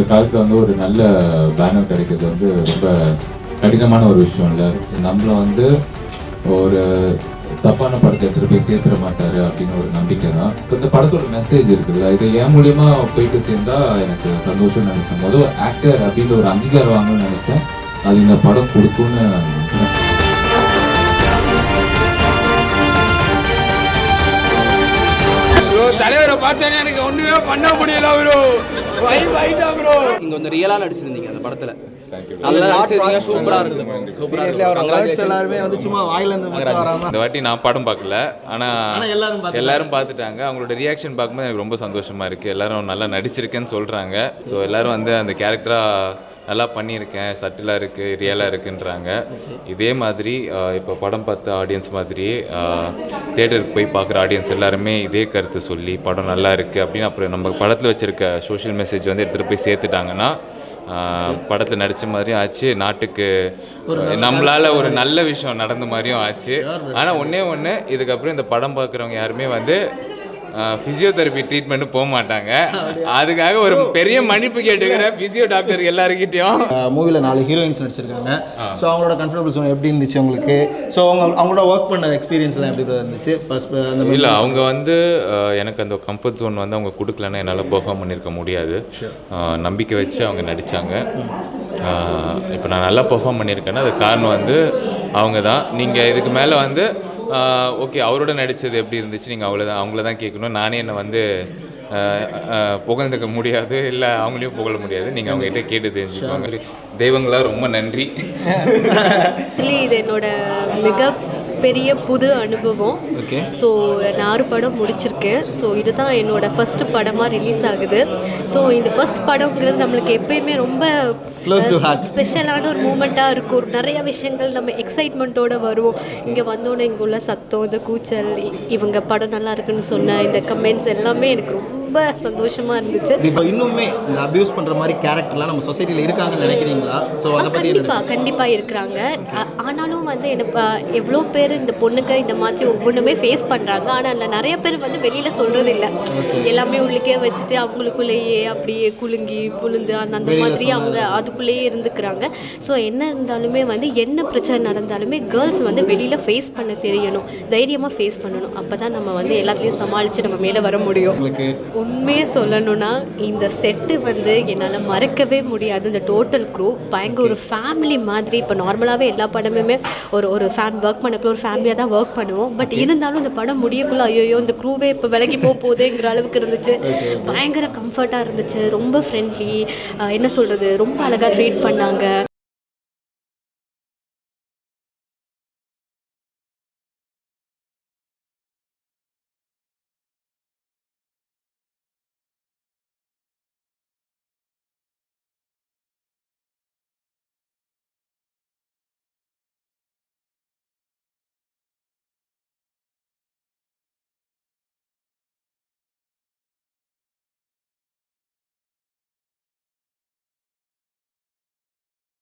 இந்த காலத்தில் வந்து ஒரு நல்ல பேனர் கிடைக்கிறது வந்து ரொம்ப கடினமான ஒரு விஷயம் இல்லை. நம்மளை வந்து ஒரு தப்பான படத்தை எடுத்துகிட்டு போய் சேர்த்துட மாட்டார் அப்படின்னு ஒரு நம்பிக்கை தான். இப்போ இந்த படத்தோட மெசேஜ் இருக்குல்ல இது என் மூலியமா போயிட்டு சேர்ந்தா எனக்கு சந்தோஷம் நினைச்சேன் முதல் ஆக்டர் அப்படின்ற ஒரு அங்கீகாரம் வாங்கணும்னு நினைச்சேன் அது இந்த படம் கொடுக்கும்னு நினைக்கிறேன். தலைவரை பார்த்தேன்னு எனக்கு ஒண்ணுமே பண்ண முடியல ப்ரோ. நீங்க கொஞ்சம் ரியலா நடிச்சிருந்தீங்க அந்த படத்துல. வந்து இந்த வாட்டி நான் படம் பார்க்கல. ஆனா ஆனால் எல்லாரும் பார்த்துட்டாங்க. எல்லாரும் பார்த்துட்டாங்க. அவங்களோட ரியாக்ஷன் பார்க்கும்போது எனக்கு ரொம்ப சந்தோஷமா இருக்கு. எல்லாரும் நல்லா நடிச்சிருக்கேன்னு சொல்றாங்க. ஸோ எல்லாரும் வந்து அந்த கேரக்டரா நல்லா பண்ணியிருக்கேன் சட்டிலாக இருக்குது ரியலாக இருக்குன்றாங்க. இதே மாதிரி இப்போ படம் பார்த்த ஆடியன்ஸ் மாதிரியே தேட்டருக்கு போய் பார்க்குற ஆடியன்ஸ் எல்லாருமே இதே கருத்து சொல்லி படம் நல்லா இருக்குது அப்படின்னு அப்புறம் நம்ம படத்தில் வச்சுருக்க சோஷியல் மெசேஜ் வந்து எடுத்துகிட்டு போய் சேர்த்துட்டாங்கன்னா படத்தில் நடித்த மாதிரியும் ஆச்சு நாட்டுக்கு நம்மளால் ஒரு நல்ல விஷயம் நடந்த மாதிரியும் ஆச்சு. ஆனால் ஒன்றே ஒன்று இதுக்கப்புறம் இந்த படம் பார்க்குறவங்க யாருமே வந்து ஃபிசியோதெரப்பி ட்ரீட்மெண்ட்டு போக மாட்டாங்க. அதுக்காக ஒரு பெரிய மன்னிப்பு கேட்டுக்கிறேன். ஃபிசியோ டாக்டர் எல்லாருக்கிட்டையும் மூவில நாலு ஹீரோயின்ஸ் நடிச்சிருக்காங்க. ஸோ அவங்களோட கம்ஃபர்டபுள் ஜோன் எப்படி இருந்துச்சு உங்களுக்கு? ஸோ அவங்க அவங்களோட ஒர்க் பண்ண எக்ஸ்பீரியன்ஸ்லாம் எப்படி இருந்துச்சு? ஃபர்ஸ்ட் அந்த இல்லை அவங்க வந்து எனக்கு அந்த கம்ஃபர்ட் ஜோன் வந்து அவங்க கொடுக்கலன்னா என்னால் பெர்ஃபார்ம் பண்ணியிருக்க முடியாது. நம்பிக்கை வச்சு அவங்க நடித்தாங்க இப்போ நான் நல்லா பெர்ஃபார்ம் பண்ணியிருக்கேன்னா அது காரணம் வந்து அவங்க தான் நீங்கள் இதுக்கு மேலே வந்து ஓகே அவரோட நடித்தது எப்படி இருந்துச்சு? நீங்கள் அவங்கள தான் அவங்கள தான் கேட்கணும். நானே என்னை வந்து புகழ்ந்துக்க முடியாது. இல்லை அவங்களையும் புகழ முடியாது. நீங்கள் அவங்ககிட்ட கேட்டு தெரிஞ்சுக்கோங்க. தெய்வங்களா ரொம்ப நன்றி. இது என்னோட மிக பெரிய புது அனுபவம். ஸோ நான் ஆறு படம் முடிச்சிருக்கேன். ஸோ இதுதான் என்னோட ஃபர்ஸ்ட் படமாக ரிலீஸ் ஆகுது. ஸோ இந்த ஃபர்ஸ்ட் படங்கிறது நம்மளுக்கு எப்பயுமே ரொம்ப. ஸ்பெஷலான ஒரு மூமெண்ட்டாக இருக்கும். நிறைய விஷயங்கள் நம்ம எக்ஸைட்மெண்ட்டோட வருவோம். இங்கே வந்தோன்னே இங்கே உள்ள சத்தம் இந்த கூச்சல் இவங்க படம் நல்லா இருக்குன்னு சொன்ன இந்த கமெண்ட்ஸ் எல்லாமே எனக்கு ரொம்ப சந்தோஷமாக இருந்துச்சு. இப்போ இன்னுமே இந்த அபியூஸ் பண்ற மாதிரி கேரக்டர்லாம் நம்ம சொசைட்டில இருக்காங்கன்னு நினைக்கிறீங்களா? ஸோ அதை பத்தி கண்டிப்பாக கண்டிப்பாக இருக்கிறாங்க. ஆனாலும் வந்து எனக்கு எவ்வளோ பேர் இந்த பொண்ணுக்கு இந்த மாதிரி ஒவ்வொன்றுமே ஃபேஸ் பண்ணுறாங்க ஆனால் அதில் நிறைய பேர் வந்து வெளியில் சொல்கிறது இல்லை எல்லாமே உள்ளுக்கே வச்சுட்டு அவங்களுக்குள்ளேயே அப்படியே குலுங்கி புழுந்து அந்த அந்த மாதிரி அவங்க அதுக்குள்ளேயே இருந்துக்கிறாங்க. ஸோ என்ன இருந்தாலுமே வந்து என்ன பிரச்சனை நடந்தாலுமே கேர்ள்ஸ் வந்து வெளியில் ஃபேஸ் பண்ண தெரியணும். தைரியமாக ஃபேஸ் பண்ணணும். அப்போ தான் நம்ம வந்து எல்லாத்தையும் சமாளித்து நம்ம மேலே வர முடியும். உண்மையை சொல்லணும்னா இந்த செட்டு வந்து என்னால் மறக்கவே முடியாது. இந்த டோட்டல் க்ரூ பயங்கர ஒரு ஃபேமிலி மாதிரி. இப்போ நார்மலாகவே எல்லா படமுமே ஒரு ஒரு ஃபேம் ஒர்க் பண்ணக்குள்ள ஒரு ஃபேமிலியாக தான் ஒர்க் பண்ணுவோம். பட் இருந்தாலும் இந்த படம் முடியக்குள்ள ஐயோ இந்த க்ரூவே இப்போ விலகி போக போகுதேங்கிற அளவுக்கு இருந்துச்சு. பயங்கர கம்ஃபர்ட்டாக இருந்துச்சு. ரொம்ப ஃப்ரெண்ட்லி என்ன சொல்கிறது ரொம்ப அழகாக ட்ரீட் பண்ணாங்க.